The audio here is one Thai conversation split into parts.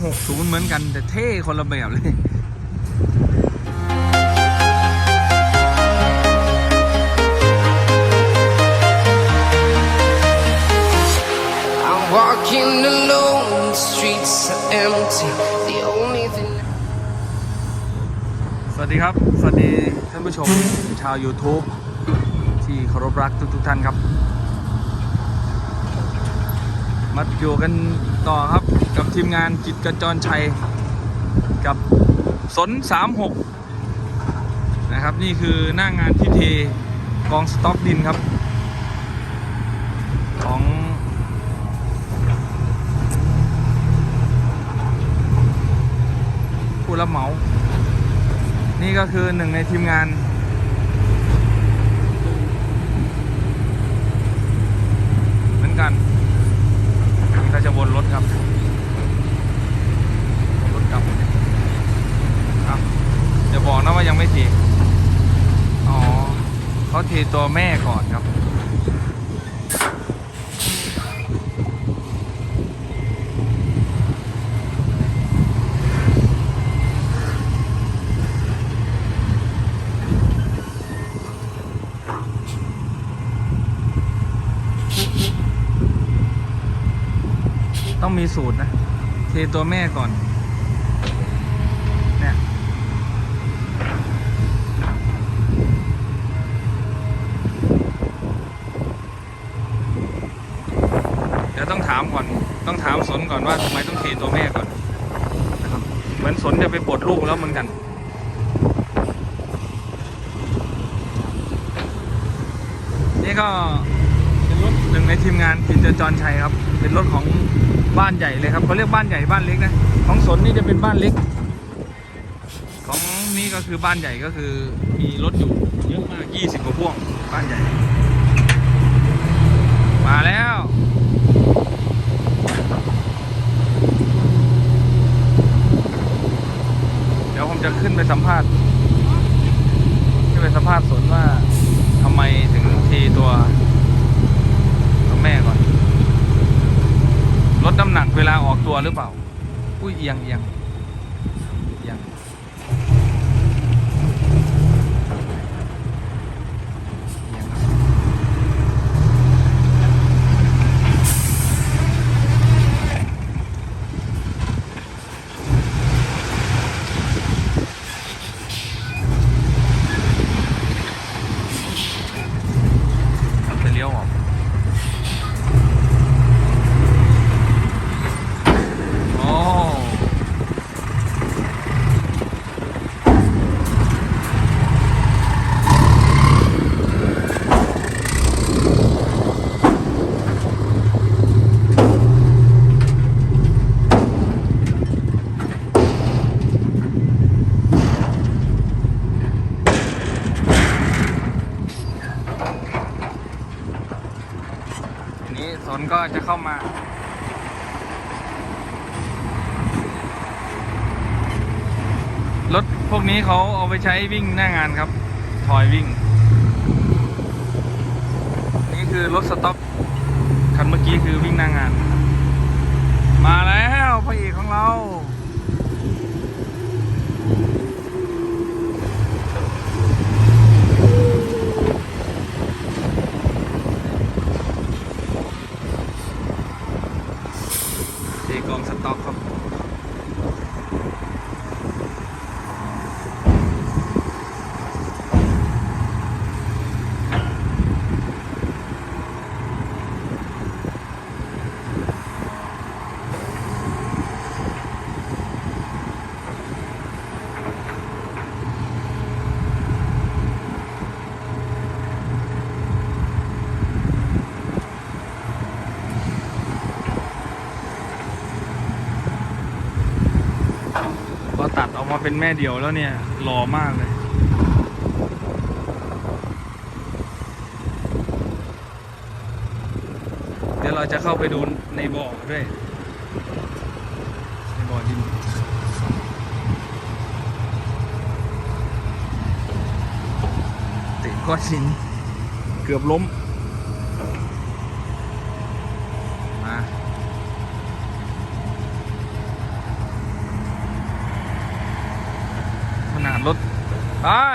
360 เหมือนกันแต่เท่คนละแบบเลย I'm walking alone, the streets are empty. The only thing. สวัสดีครับ สวัสดีท่านผู้ชมชาว YouTube ที่เคารพรักทุกทท่านครับ มาอยู่กันต่อครับกับทีมงานจิตกระจรชัย กับสน 36 นะครับ นี่คือหน้างานที่เทกองสต็อกดินครับ ของผู้รับเหมา นี่ก็คือหนึ่งในทีมงาน เหมือนกันนี่ก็ จะวนรถครับวนรถกลับครับอย่าบอกนะว่ายังไม่ทีอ๋อเขาทีตัวแม่ก่อนครับ มีสูตรนะ เทตัวแม่ก่อน เนี่ย เดี๋ยวต้องถามก่อน ต้องถามสนก่อนว่าทำไมต้องเทตัวแม่ก่อนนะครับเหมือนสนจะไปปลดลูกแล้วเหมือนกันนี่ก็เป็นรถหนึ่งในทีมงานกิจจรชัยครับ เป็นรถของ บ้านใหญ่เลยครับเขาเรียกบ้านใหญ่บ้านเล็กนะของสนนี่จะเป็นบ้านเล็ก ของนี่ก็คือบ้านใหญ่ก็คือมีรถอยู่เยอะมาก20กว่าพ่วงบ้านใหญ่ มาแล้วเดี๋ยวผมจะขึ้นไปสัมภาษณ์ขึ้นไปสัมภาษณ์สนว่าทำไมถึงทีตัวตัวแม่ก่อน ลดน้ำหนักเวลาออกตัวหรือเปล่า อุ้ยเอียงเอียงเอียงเอียงครับจะเลี้ยวออก โอ้ ทีนี้สนก็จะเข้ามา รถพวกนี้เขาเอา ไปใช้วิ่งหน้างานครับ ถอยวิ่ง นี่คือรถสต็อก คันเมื่อกี้คือวิ่งหน้างาน มาแล้วพระเอกของเรา เทกองสต็อกครับ พอตัดออก มาเป็นแม่เดียวแล้วเนี่ยหล่อมากเลยเดี๋ยวเราจะเข้าไปดูในบ่อด้วยในบ่อดินติดก้อนหินเกือบล้ม Ah!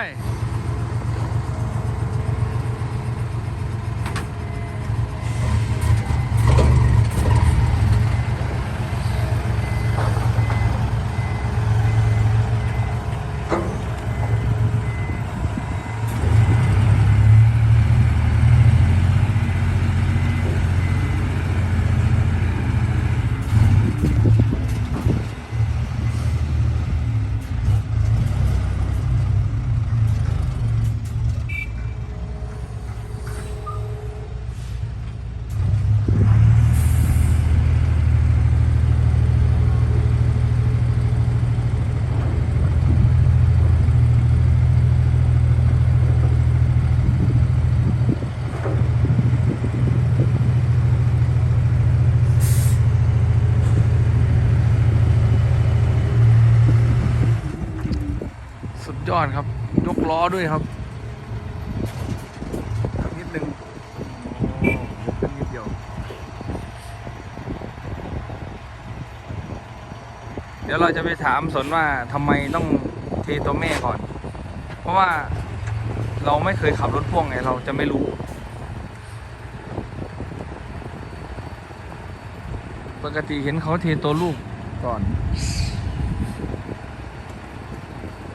ด้วยครับนิดนึงยกขึ้นนิดเดียว เดี๋ยวเราจะไปถามสนว่าทำไมต้องเทตัวแม่ก่อน เพราะว่าเราไม่เคยขับรถพ่วงไงเราจะไม่รู้ปกติเห็นเขาเทตัวลูกก่อน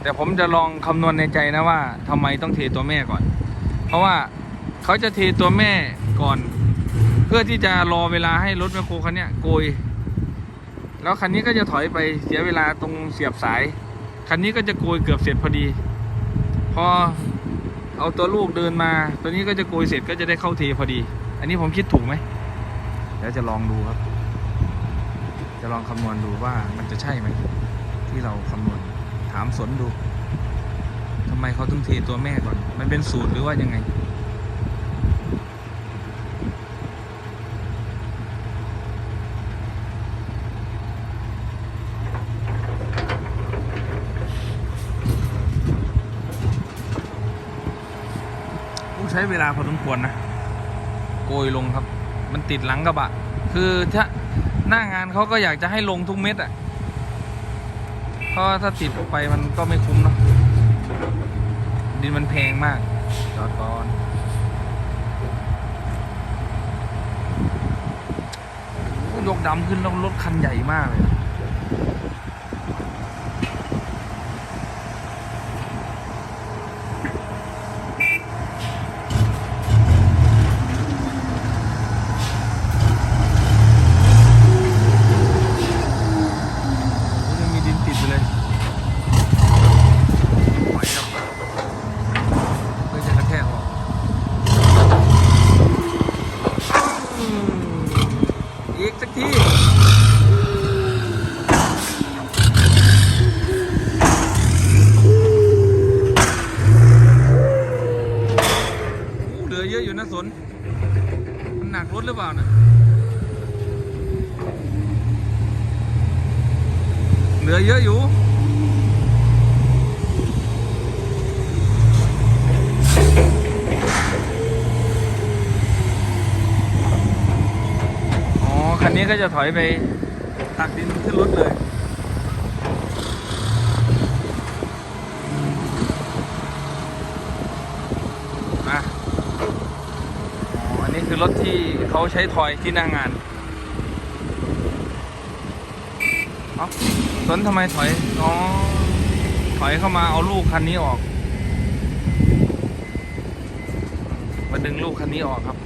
แต่ผมจะลองคำนวณในใจนะว่าทำไมต้องเทตัวแม่ก่อน เพราะว่าเขาจะเทตัวแม่ก่อน เพื่อที่จะรอเวลาให้รถแมคโครคันนี้โกย แล้วคันนี้ก็จะถอยไปเสียเวลาตรงเสียบสาย คันนี้ก็จะโกยเกือบเสร็จพอดี พอเอาตัวลูกเดินมา ตัวนี้ก็จะโกยเสร็จก็จะได้เข้าเทพอดี อันนี้ผมคิดถูกไหมเดี๋ยวจะลองดูครับ จะลองคำนวณดูว่ามันจะใช่ไหมที่เราคำนวณามสนดูทำไมเขาต้องเทตัวแม่ก่อน มันเป็นสูตรหรือว่ายังไง ใช้เวลาพอสมควรนะ โกยลงครับ มันติดหลังกระบะ คือถ้าหน้างานเขาก็อยากจะให้ลงทุกเม็ดอะ เพราะถ้าติดไปมันก็ไม่คุ้มเนาะดินมันแพงมากจอดก่อนยกดำขึ้นแล้วรถคันใหญ่มากเลย โอ้ยังมีดินติดอยู่เลยไหวครับเพื่อจะกระแทกออกอืมอีกสักทีโอ้เหลือเยอะอยู่นะสน มันหนักรถหรือเปล่านะเหลือเยอะอยู่อ๋อคันนี้ก็จะถอยไปตักดินขึ้นรถเลย อะ อ๋อ อันนี้คือรถที่ เขาใช้ถอยที่หน้างานเอ้าสนทำไมถอย อ๋อ ถอยเข้ามาเอาลูกคันนี้ออก มาดึงลูกคันนี้ออกครับ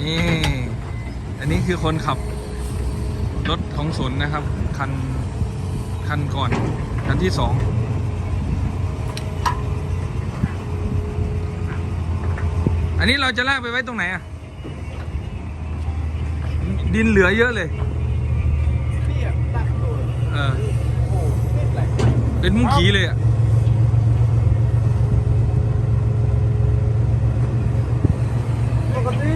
นี่ อันนี้ คือคนขับรถของสนนะครับ คัน คันก่อน คันที่สองอันนี้เราจะลากไปไว้ตรงไหนอะดินเหลือเยอะเลยเนี่ยตักตัวเออโอ้ไม่ไหลเป็นมุ้งขีเลยอะ ปกติ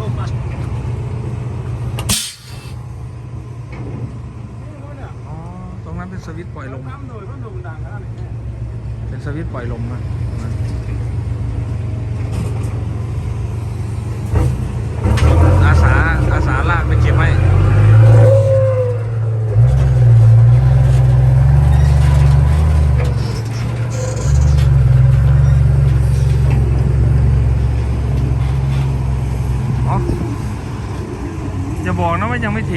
ลมอะนี่มันเนี่ย อ๋อ ตรงนั้นเป็นสวิตช์ปล่อยลม น้ำหน่อยก็หนุ่มดังขนาดนี้ เป็น สวิตช์ปล่อยลมนะตรงนั้นอาสา อาสาลากไปเก็บให้ อ๋อจะบอกนะว่ายังไม่เท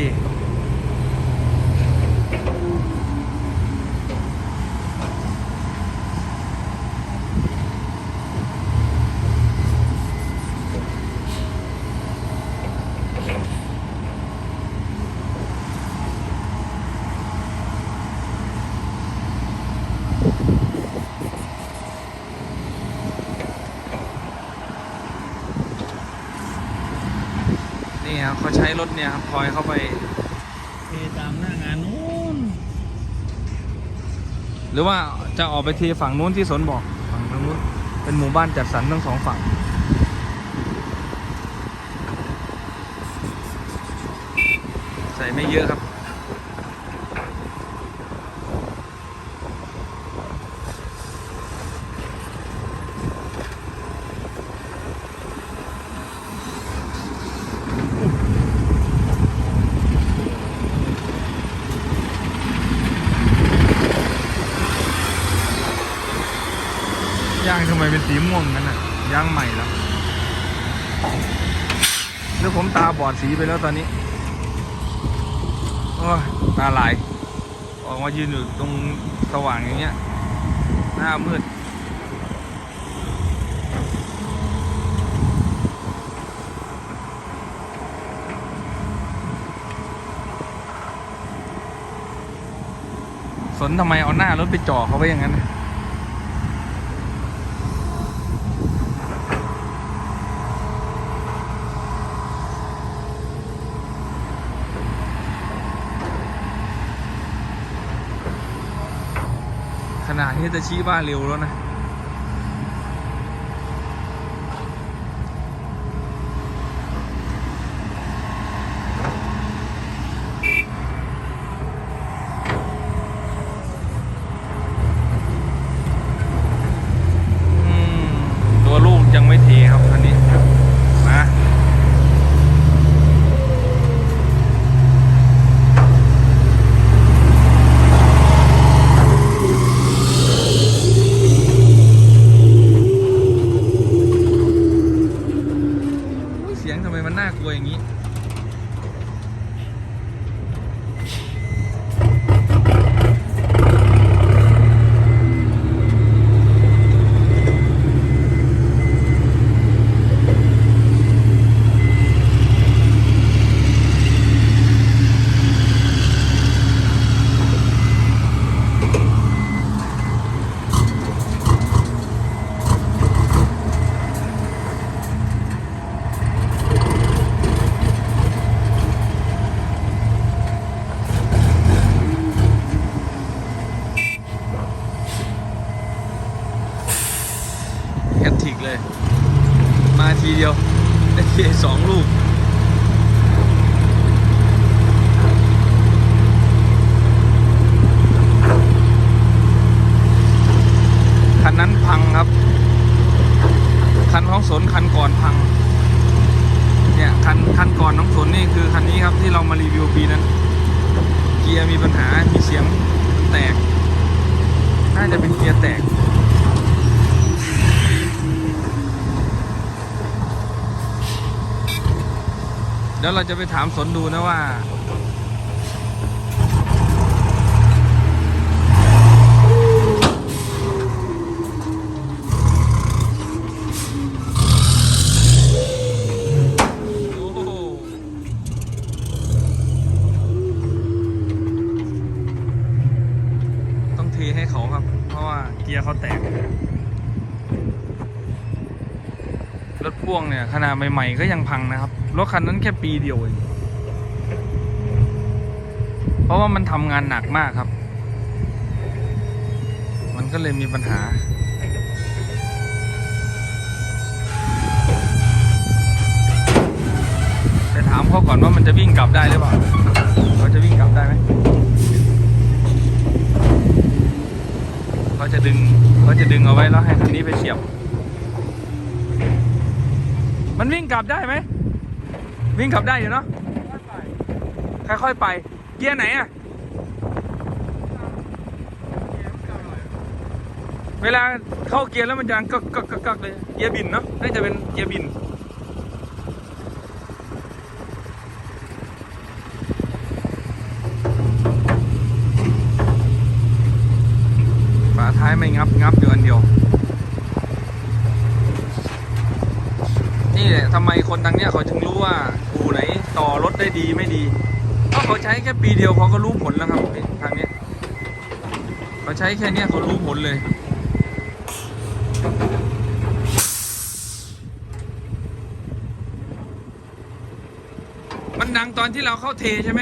นี่ค รับเขาใช้รถเนี่ยครับคอยเข้าไปเทตามหน้างานนู้นหรือว่าจะออกไปเทฝั่งนู้นที่สนบอกฝั่งนู้นเป็นหมู่บ้านจัดสรรทั้งสองฝั่งใส่ไม่เยอะครับ ย่างทำไมเป็นสีม่วงกันน่ะย่างใหม่แล้วหรือผมตาบอดสีไปแล้วตอนนี้โอ้ตาลาย ออกมายืนอยู่ตรงสว่างอย่างเงี้ย หน้ามืดสนทำไมเอาหน้ารถไปจ่อเขาไว้อย่างนั้นนะ ขนาดนี้จะชี้บ้านเร็วแล้วนะ อืม ตัวลูกยังไม่เทครับคันนี้ มา เสียงทำไมมันน่ากลัวอย่างนี้ แฮตทริกเลย มาทีเดียว ได้เคสองลูก คันนั้นพังครับ คันของสนคันก่อนพัง เนี่ย คันคันก่อนน้องสนนี่คือคันนี้ครับที่เรามารีวิวปีนั้น เกียร์มีปัญหา มีเสียงแตก น่าจะเป็นเกียร์แตก เดี๋ยวเราจะไปถามสนดูนะว่า ต้องเทให้เขาครับ เพราะว่าเกียร์เขาแตก รถพ่วงเนี่ยขนาดใหม่ ๆ ก็ยังพังนะครับ รถคันนั้นแค่ปีเดียวเอง เพราะว่ามันทำงานหนักมากครับ มันก็เลยมีปัญหา ไปถามเขาก่อนว่ามันจะวิ่งกลับได้หรือเปล่าเขาจะวิ่งกลับได้ไหมเขาจะดึงเขาจะดึงเอาไว้แล้วให้คันนี้ไปเสียบ มันวิ่งกลับได้ไหม วิ่งกลับได้อยู่เนาะค่อยๆไป เกียร์ไหนอะเวลาเข้าเกียร์แล้วมันจะกักกักกักเลย เกียร์บินเนาะ น่าจะเป็นเกียร์บิน ฝาท้ายไม่งับงับอยู่อันเดียว นี่แหละทำไมคนทางเนี้ยเขาถึงรู้ว่า ถได้ดีไม่ดีเพราะเขาใช้แค่ปีเดียวเขาก็รู้ผลแล้วครับทางนี้เขาใช้แค่นี้เขารู้ผลเลยมันดังตอนที่เราเข้าเทใช่ไหม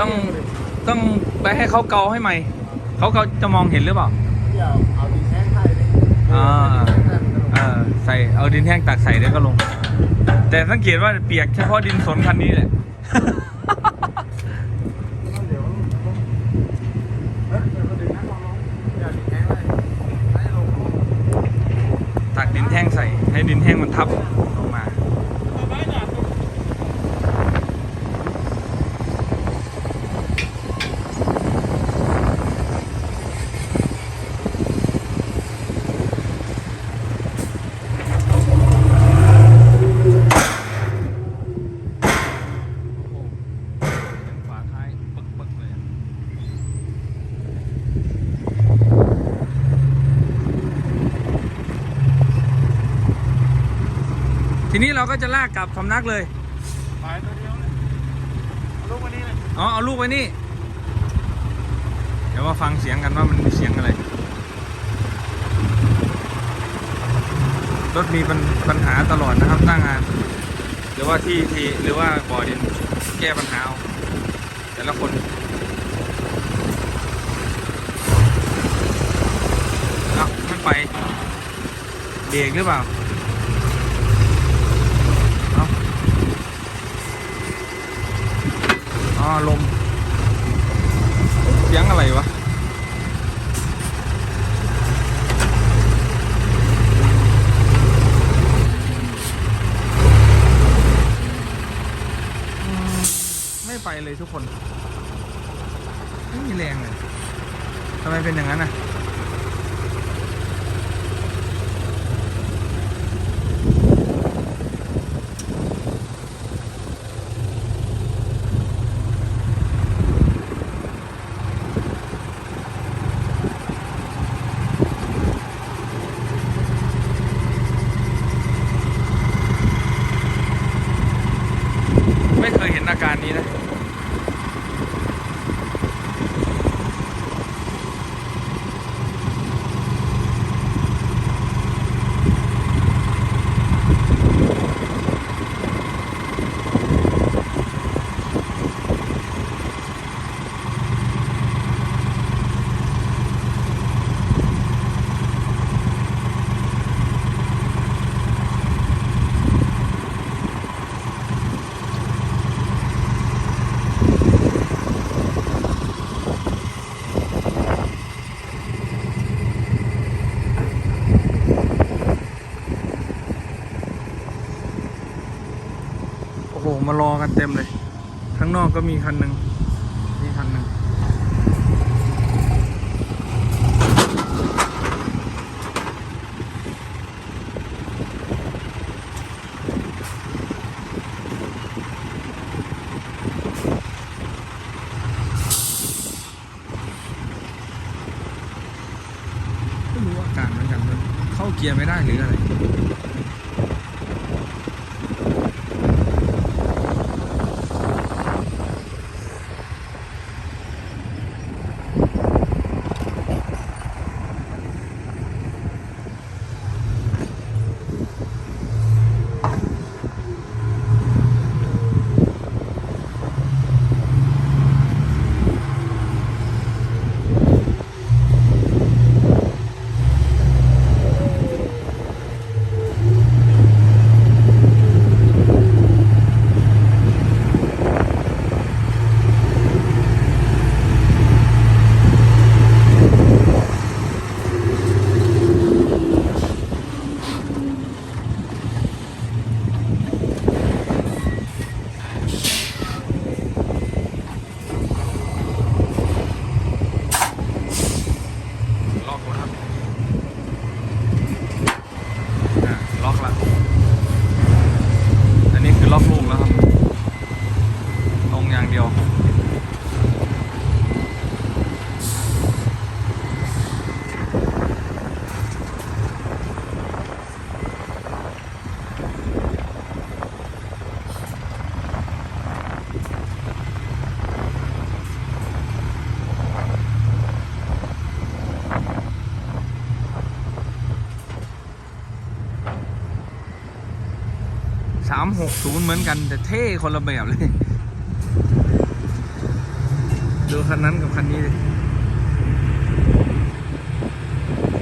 ต้องต้องไป ให้เขาเกาให้ใหม่ เขาเขาจะมองเห็นหรือเปล่าเดี๋ยวเอาดินแห้งไทยดิอ่าเออใส่เอาดินแห้งตักใส่แล้วก็ลง แต่สังเกตว่าเปียกเฉพาะดินสนคันนี้แหละเดี๋ยวเฮ้ยเดี๋ยวดินแห้งลงเดี๋ยวดินแห้งเลยให้ลงตักดินแห้งใส่ ให้ดินแห้งมันทับลงมา ฝาท้ายปึกๆเลยอะทีนี้เรา ก็จะลากกลับสำนักเลยไปตัวเดียวเลยเอาลูกมานี่เลย อ๋อเอาลูกไว้นี่ เดี๋ยวมาฟังเสียงกันว่ามันมีเสียงอะไร รถมีปัญปัญหาตลอดนะครับหน้างาน หรือว่าที่ที่หรือว่าบ่อดินแก้ปัญหาเอาแต่ละคนเอ้าไม่ไปเบรกหรือเปล่าเอ้าอ๋อ ลม เสียงอะไรวะไม่ไปเลยทุกคน ไม่มีแรงเลยทำไมเป็นอย่างนั้นอะ ไม่เคยเห็นอาการนี้นะ โอ้โห มารอกัน เต็มเลย ข้างนอกก็มีคันหนึ่งนี่คันหนึ่งไม่รู้อาการเหมือนกันมันเข้าเกียร์ไม่ได้หรืออะไร 360 เหมือนกัน แต่เท่คนละแบบเลย ดูคันนั้นกับคันนี้เลย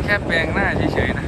แค่แปลงหน้าเฉยๆนะ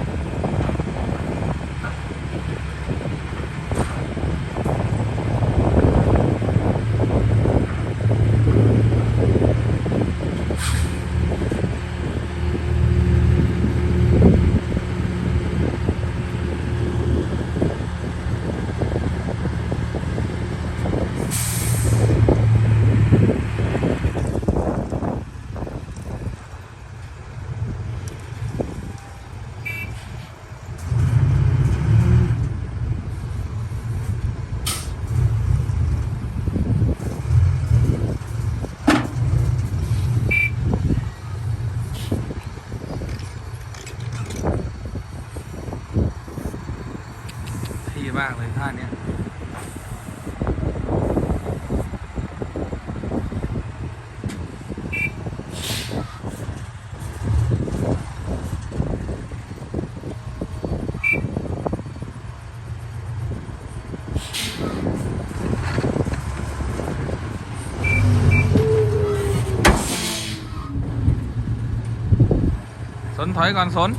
ถอยก่อนสน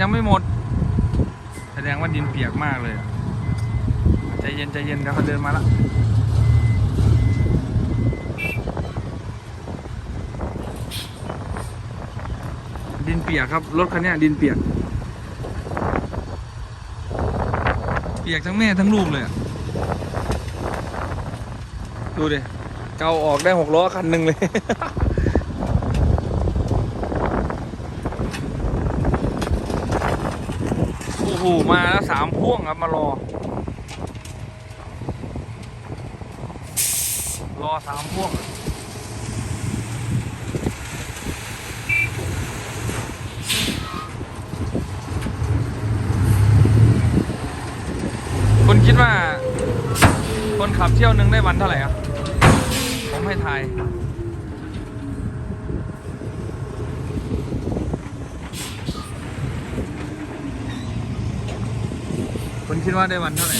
ยังไม่หมด แสดงว่าดินเปียกมากเลยใจเย็นใจเย็นเดี๋ยวเขาเดินมาละดินเปียกครับ รถคันนี้ดินเปียก เปียกทั้งแม่ทั้งลูกเลยดูดิเกาออกได้หกล้อคันหนึ่งเลย โอ้มาแล้วสามพ่วงครับมารอ รอสามพ่วงคุณคิดว่า คนขับเที่ยวหนึ่งได้วันเท่าไหร่อะผมให้ทาย คิดว่าได้วันเท่าไหร่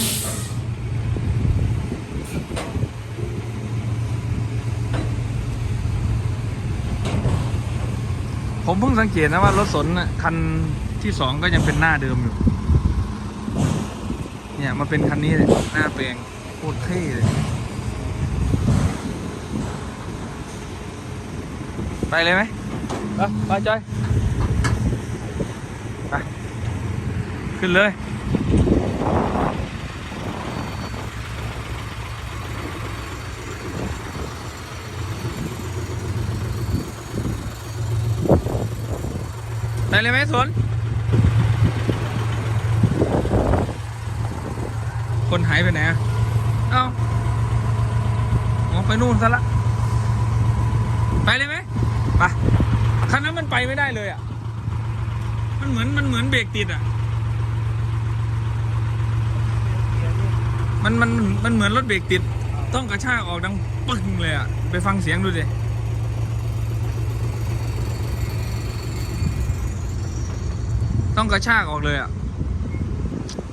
ผมเพิ่งสังเกตนะว่ารถสนน่ะคันที่สองก็ยังเป็นหน้าเดิมอยู่ เนี่ยมาเป็นคันนี้เลยหน้าแปลงโคตรเท่เลยไปเลยไหมไปไปจอย ไป ขึ้นเลย ไปเลยไหมสวนคนหายไปไหนอะเอ้าออกไปนู่นซะละ ไปเลยไหมไปคันนั้นมันไปไม่ได้เลยอะ มันเหมือนมันเหมือนเบรกติดอะ มันมันมันเหมือนรถเบรกติด ต้องกระชากออกดังปึ้งเลยอะ ไปฟังเสียงดูดิ ต้องกระชากออกเลยอะ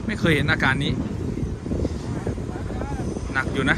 ไม่เคยเห็นอาการนี้ หนักอยู่นะ